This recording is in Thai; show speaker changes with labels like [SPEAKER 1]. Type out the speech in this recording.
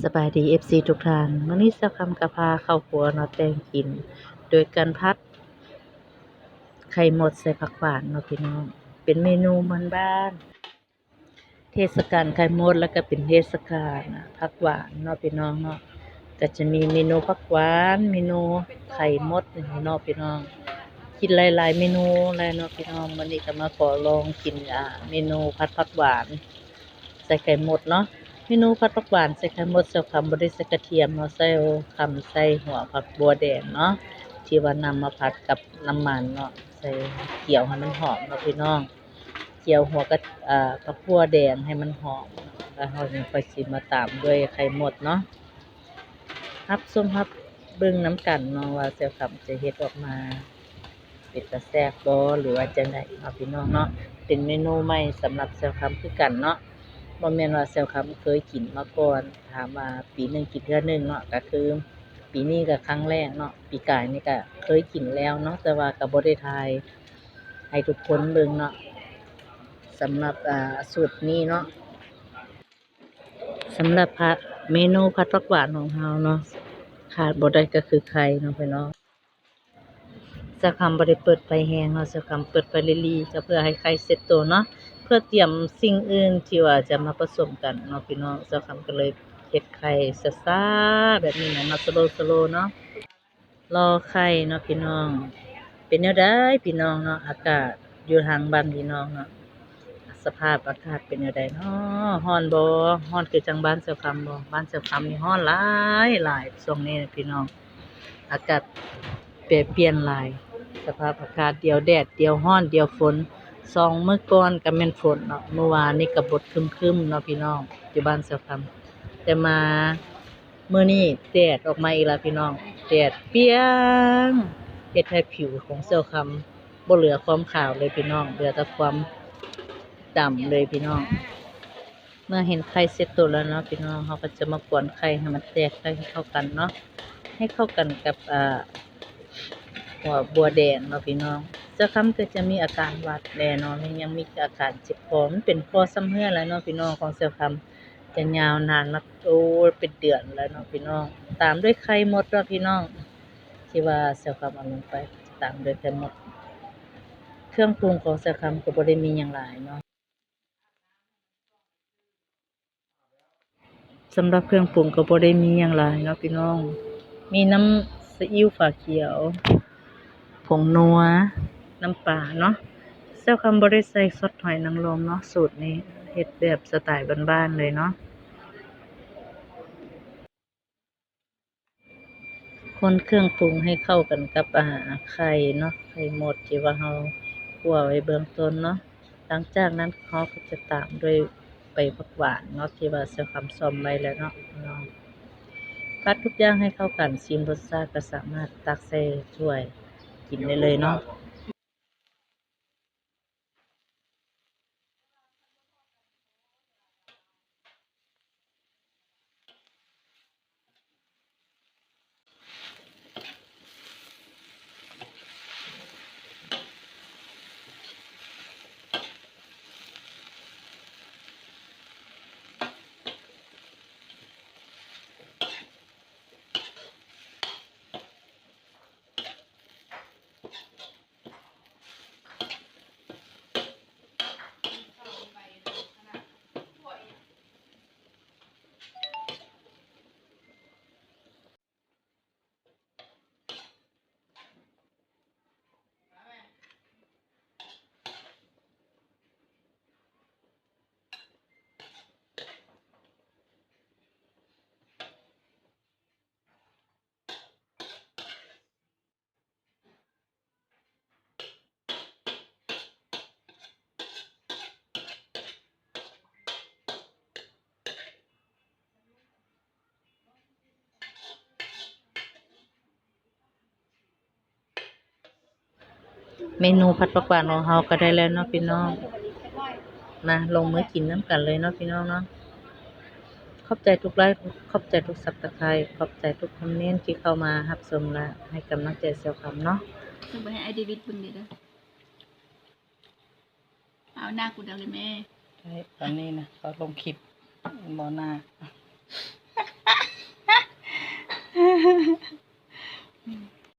[SPEAKER 1] สบายดี FC ทุกท่านมื้อนี้สักคำกะพาเข้าวครัวนาะแตงกิน โดยการพัด ไข่หมดใส่ผักหวานเนาะพี่น้อง เป็นเมนูบ้าน เทศกาลไข่หมดแล้วก็เป็นเทศกาลผักหวานเนาะพี่น้องเนาะก็จะมีเมนูผักหวาน เมนูไข่มดนี่เนาะพี่น้องกินหลาย ๆ เมนูเลยเนาะพี่น้องวันนี้ก็มาขอลองกินอ่าเมนูผัดผักหวาน ใส่ไข่มดเนาะ เมนูผัดผักหวานใส่ไข่มดใส่คำบ่ได้ใส่กระเทียมเนาะใส่คำใส่หัวผักบัวแดงเนาะที่ว่านำมาผัดกับน้ำมันเนาะใส่เกี่ยวให้มันหอมเนาะพี่น้องเกี่ยวหัวกะอ่าผักบัวแดงให้มันหอมแล้วเราจึงค่อยสิมาตามด้วยไข่มดเนาะรับส้มรับเบิ่งน้ำกันเนาะว่าเจ้าคำจะเฮ็ดออกมาเป็นตาแซ่บบ่หรือว่าจังไดเนาะพี่น้องเนาะเป็นเมนูใหม่สำหรับเจ้าคำคือกันเนาะ บ่แม่นว่าแซวคำเคยกินมาก่อน ถามว่าปีหนึ่งกินเทื่อหนึงเนาะก็คือ ปีนี้ก็ครั้งแรกเนาะปีกายนี่ก็เคยกินแล้วเนาะแต่ว่าก็บ่ได้ทายให้ทุกคนเบิ่งเนาะสำหรับอ่าสูตรนี้เนาะสำหรับผัดเมนูผัดผักหวานของเราเนาะขาดบ่ได้ก็คือไข่เนาะพี่น้องจะคำบ่ได้เปิดไฟแรงเนาะจะคำเปิดไฟลีๆก็เพื่อให้ไข่เสร็จตัวเนาะ พื่อเตรียมสิ่งอื่นที่ว่าจะมาผสมกันเนาะพี่น้องเจ้าคำก็เลยเฮ็ดไข่ซ่าแบบนี้นะมาสโลสโลเนาะรอไข่เนาะพี่น้อง เป็นแนวใดพี่น้องเนาะอากาศอยู่ทางบ้านพี่น้องเนาะสภาพอากาศเป็นแนวใดเนาะร้อนบ่ร้อนคือจังบ้านเจ้าคำบ่บ้านเจ้าคำนี่ร้อนหลายหลายช่วงนี้นะพี่น้อง อากาศแปรเปลี่ยนหลาย สภาพอากาศเดียวแดดเดียวร้อนเดียวฝน สองเมื้อก่อนก็แม่นฝนเนาะเมื่อวานนี่ก็บดคึมๆเนาะพี่น้องอยู่บ้านเสาคำแต่มาเมื้อนี้แดดออกมาอีกแล้วพี่น้องแดดเปียงเฮ็ดให้ผิวของเสาคำบ่เหลือความขาวเลยพี่น้อง เหลือแต่ความดำเลยพี่น้อง เมื่อเห็นไข่เสร็จตัวแล้วเนาะพี่น้องเขาก็จะมากวนไข่ให้มันแตกให้เข้ากันเนาะให้เข้ากันกับอ่าหัวบัวแดงเนาะพี่น้อง จ้าคำก็จะมีอาการหวัดแน่เนาะมันยังมีอาการเจ็บคอมันเป็นคอซ้ำเหือแล้วเนาะพี่น้องของเจ้าคำจะยาวนานมาโอ้เป็นเดือนแล้วเนาะพี่น้อง ตามด้วยไข่มดเนาะพี่น้อง ที่ว่าเจ้าคำเอาลงไป ตามด้วยไข่มด เครื่องปรุงของเจ้าคำก็บ่ได้มีหยังหลายเนาะสำหรับเครื่องปรุงก็บ่ได้มีหยังหลายเนาะพี่น้อง มีน้ำซีอิ๊วฝาเขียว ผงนัว น้ำปลาเนาะเจ้าคำบ่ได้ใส่ซอสหอยนางรมเนาะสูตรนี้เฮ็ดแบบสไตล์บ้านๆเลยเนาะคนเครื่องปรุงให้เข้ากันกับอาหาไข่เนาะไข่หมดที่ว่าเราคั่วไว้เบื้องต้นเนาะหลังจากนั้นเขาก็จะตามด้วยใบผักหวานเนาะที่ว่าเจ้าคำซอมไว้แล้วเนาะกัดทุกอย่างให้เข้ากันชิมรสชาติก็สามารถตักใส่ถ้วยกินได้เลยเนาะ เมนูผัดปผักหวานของเราก็ได้แล้วเนาะพี่น้องมาลงมือกินน้ำกันเลยเนาะพี่น้องเนาะขอบใจทุกไลค์ขอบใจทุกสับตะไคร้ขอบใจทุกคอมเมนต์ที่เข้ามารับสมและให้กำลังใจเซลคำเนาะ
[SPEAKER 2] ต้องไปให้ไอเดวิดบุญดีด้วยเอาหน้ากูเดียเลยแม่ใช่
[SPEAKER 1] ตอนนี้นะเขาลงคลิปบอหน้า